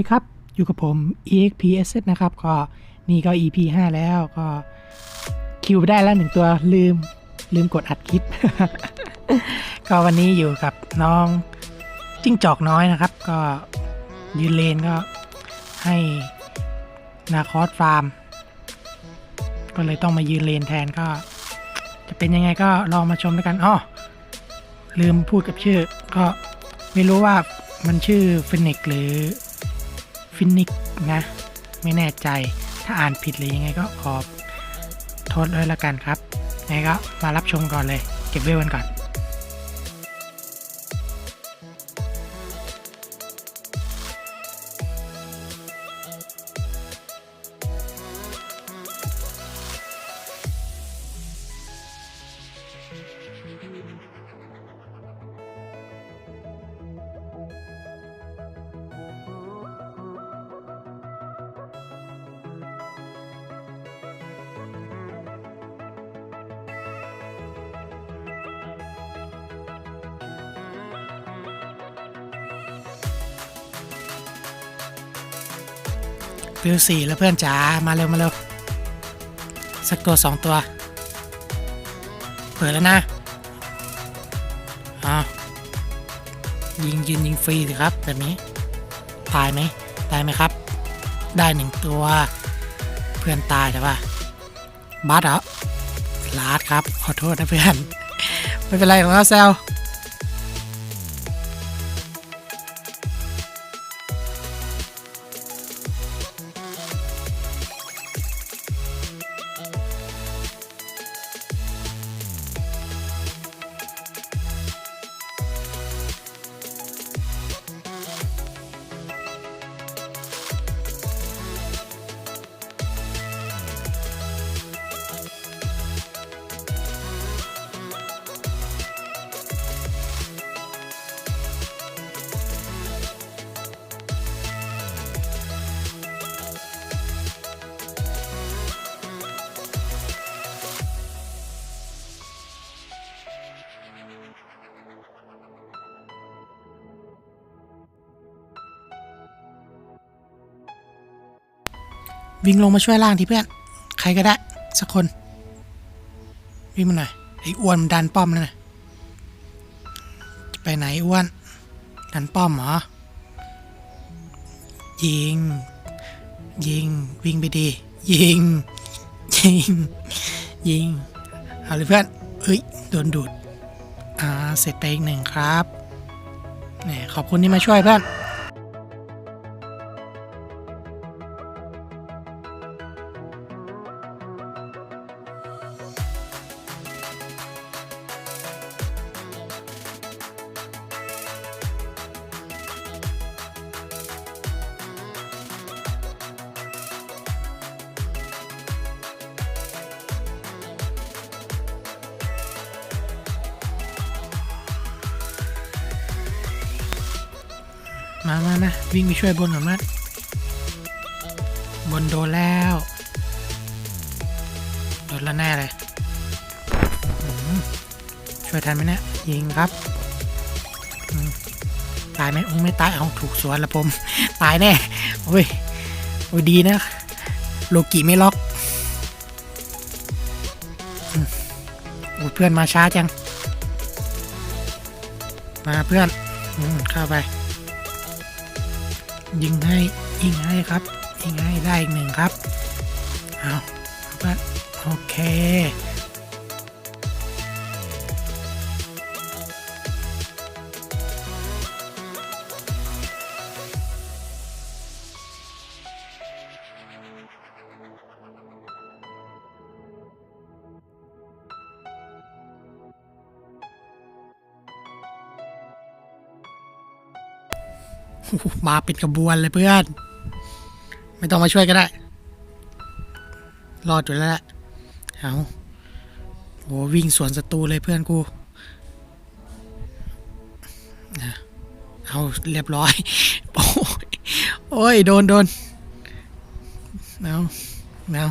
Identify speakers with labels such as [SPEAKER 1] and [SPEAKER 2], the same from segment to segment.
[SPEAKER 1] ดีครับ อยู่กับผม EXPS นะครับ ก็นี่ก็ EP 5 แล้วก็คิวได้แล้วหนึ่งตัวลืมลืมกดอัดคลิป ก็วันนี้อยู่กับน้องจิ้งจอกน้อยนะครับ ก็ยืนเลนก็ให้นาคอสฟาร์ม ก็เลยต้องมายืนเลนแทนก็ จะเป็นยังไงก็ลองมาชมด้วยกันอ้อลืมพูดกับชื่อ ก็ไม่รู้ว่ามันชื่อฟินิกหรือ ฟินิกนะ ไม่แน่ใจถ้าอ่านผิดหรือยังไงก็ขอโทษเลยละกันครับยังไงก็มารับชมก่อนเลย เก็บเวลกันก่อน ฟิวสี่แล้วเพื่อนจ๋ามาเร็วมาเร็วสักตัวสองตัว เปิดแล้วนะอ้าวยิงยืนยิงฟรีสิครับแบบนี้ตายไหมตายไหมครับ ได้หนึ่งตัว เพื่อนตายแต่ว่าบัสเหรอลาดครับขอโทษนะเพื่อน ไม่เป็นไรของเราแซว วิ่งลงมาช่วยล่างทีเพื่อน ใครก็ได้ สักคน วิ่งมาหน่อยไอ้อ้วนมันดันป้อมแล้วนะจะไปไหนอ้วน ดันป้อมเหรอ ยิง ยิง วิ่งไปดี ยิง ยิง ยิง เอาเลยเพื่อนเฮ้ย โดนดูด อ่า เสร็จไปอีกหนึ่งครับเนี่ยขอบคุณที่มาช่วยเพื่อน มามานะวิ่งไปช่วยบนก่อนมั้บนโดนแล้ว โดนแล้วแน่เลย ช่วยทันไหมเนี่ยยิงครับ ตายไหมองไม่ตาย เอาถูกสวนละผม ตายแน่ โอ้ย โอ้ยดีนะ โลกิไม่ล็อกอืมโอ้เพื่อนมาช้าจัง มาเพื่อนอเข้าไป ยิงให้ยิงให้ครับยิงให้ได้อีกหนึ่งครับ เอาเอาโอเค มาเป็นกระบวนเลยเพื่อน ไม่ต้องมาช่วยก็ได้ รอดอยู่แล้วแหละเอาโหวิ่งสวนศัตรูเลยเพื่อนกูนะเอาเรียบร้อยโอ้ยโอ้ยโดนโดนเอาเอา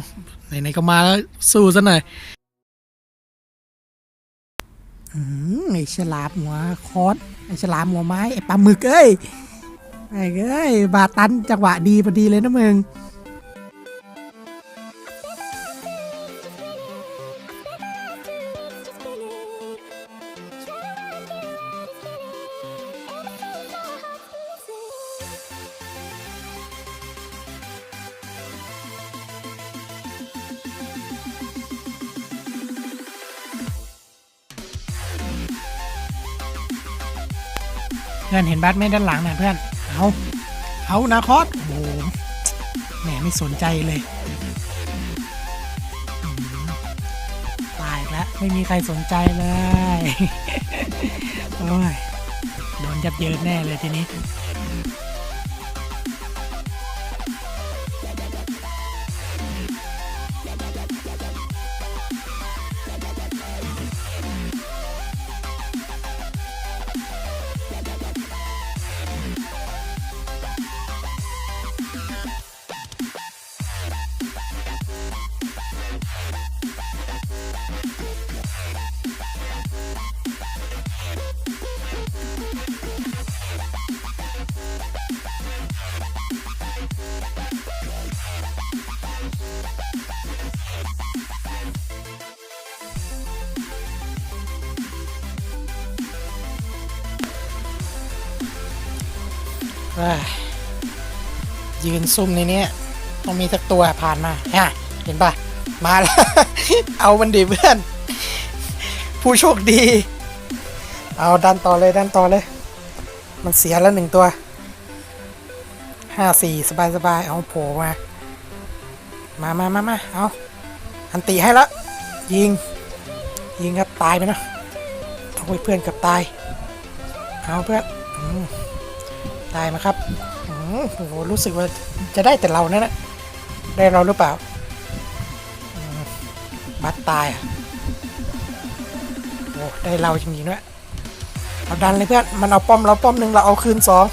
[SPEAKER 1] ไหนๆก็มาแล้วสู้ซะหน่อยไอฉลามหัวคอสไอฉลามหัวไม้ ไอปลาหมึกเอ้ย ไอ้เอ้ยบาตันจังหวะดีพอดีเลยนะมึงเพื่อนเห็นบัสไหม่ด้านหลังนะเพื่อน เอาเอานาคอสโอ้โหแหมไม่สนใจเลยตายแล้วไม่มีใครสนใจเลยโอ้ยโดนยับเยินแน่เลยทีนี้ ยืนซุ่มในนี้ต้องมีสักตัวผ่านมาฮะเห็นปะมาแล้ว เอามันดิเพื่อน ผู้โชคดี เอาดันต่อเลยดันต่อเลย มันเสียแล้วหนึ่งตัวห้าสี่สบายสบายเอาโผล่มา มามามามาเอาอันติให้แล้วยิง ยิงครับตายไปนะโอ้ยเพื่อนกับตาย เอาเพื่อนอ ตายไหมครับโอ้โหรู้สึกว่าจะได้แต่เรานั่นะได้เราหรือเปล่า บัตตายโอ้ได้เราจริงๆด้วยเอาดันเลยเพื่อน มันเอาป้อมเราป้อมหนึ่งเราเอาคืนสอง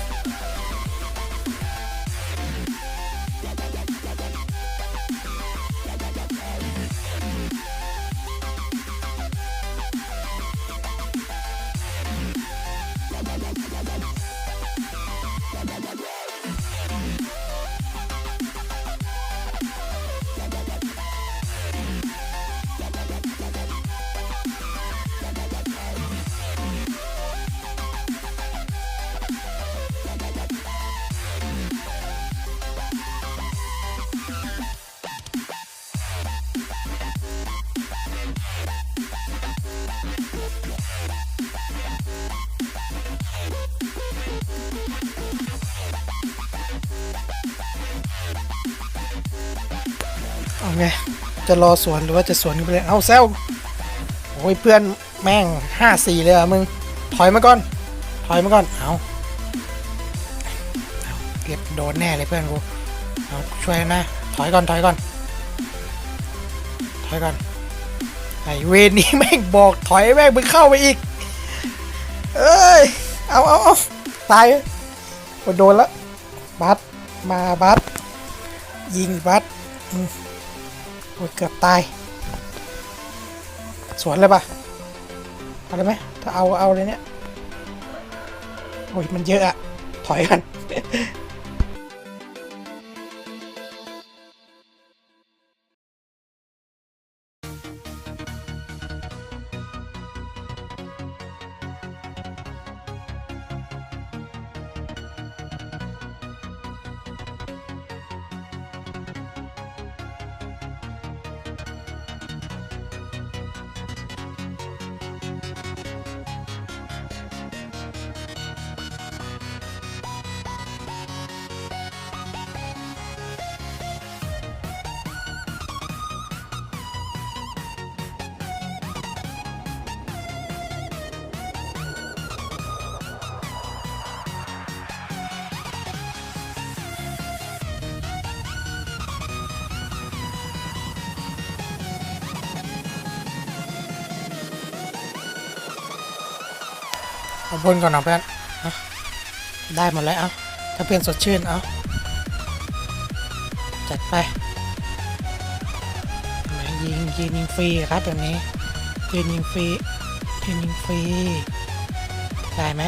[SPEAKER 1] ไง จะรอสวนหรือว่าจะสวนกันไปเลย เอาแซวโอ้ยเพื่อนแม่งห้าสี่เลยอะมึง ถอยมาก่อน ถอยมาก่อนเอาเอาเก็บโดนแน่เลยเพื่อนกูเอาช่วยนะ ถอยก่อน ถอยก่อน ถอยก่อน ไอเวรนี้แม่งบอกถอยแม่งมึงเข้าไปอีก เอ้ย เอาเอาเอาตายโดนละบัสมาบัสยิงบัส โอ้ยเกือบตาย สวนเลยปะเอาเลยไหมถ้าเอาเอาเลยเนี่ย โอ้ยมันเยอะอะถอยกัน เอาบนก่อนนะเพื่อนอได้หมดแล้วเอาถ้าเพื่อนสดชื่นเอาจัดไปยิงยิงยิงฟรีครับแบบนี้ยิงยิงฟรียิงยิงฟรีได้ไหม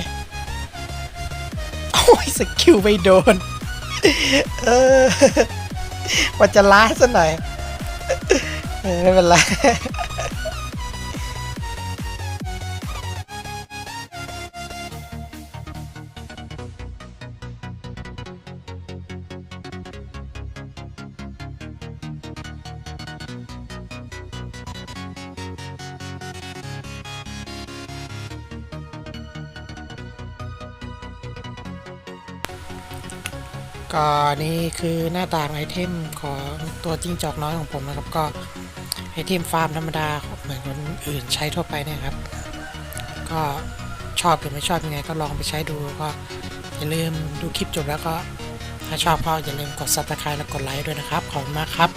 [SPEAKER 1] เอาอ้ยสกิลไม่โดนเออว่าจะล้าซะหน่อยเออไม่เป็นไร ก็นี่คือหน้าต่างไอเทมของตัวจิ้งจอกน้อยของผมนะครับ ก็ไอเทมฟาร์มธรรมดาเหมือนคนอื่นใช้ทั่วไปนะครับ ก็ชอบหรือไม่ชอบยังไงก็ลองไปใช้ดูก็อย่าลืมดูคลิปจบแล้วก็ถ้าชอบก็อย่าลืมกดซับสไครต์และกดไลค์ด้วยนะครับ ขอบคุณมากครับ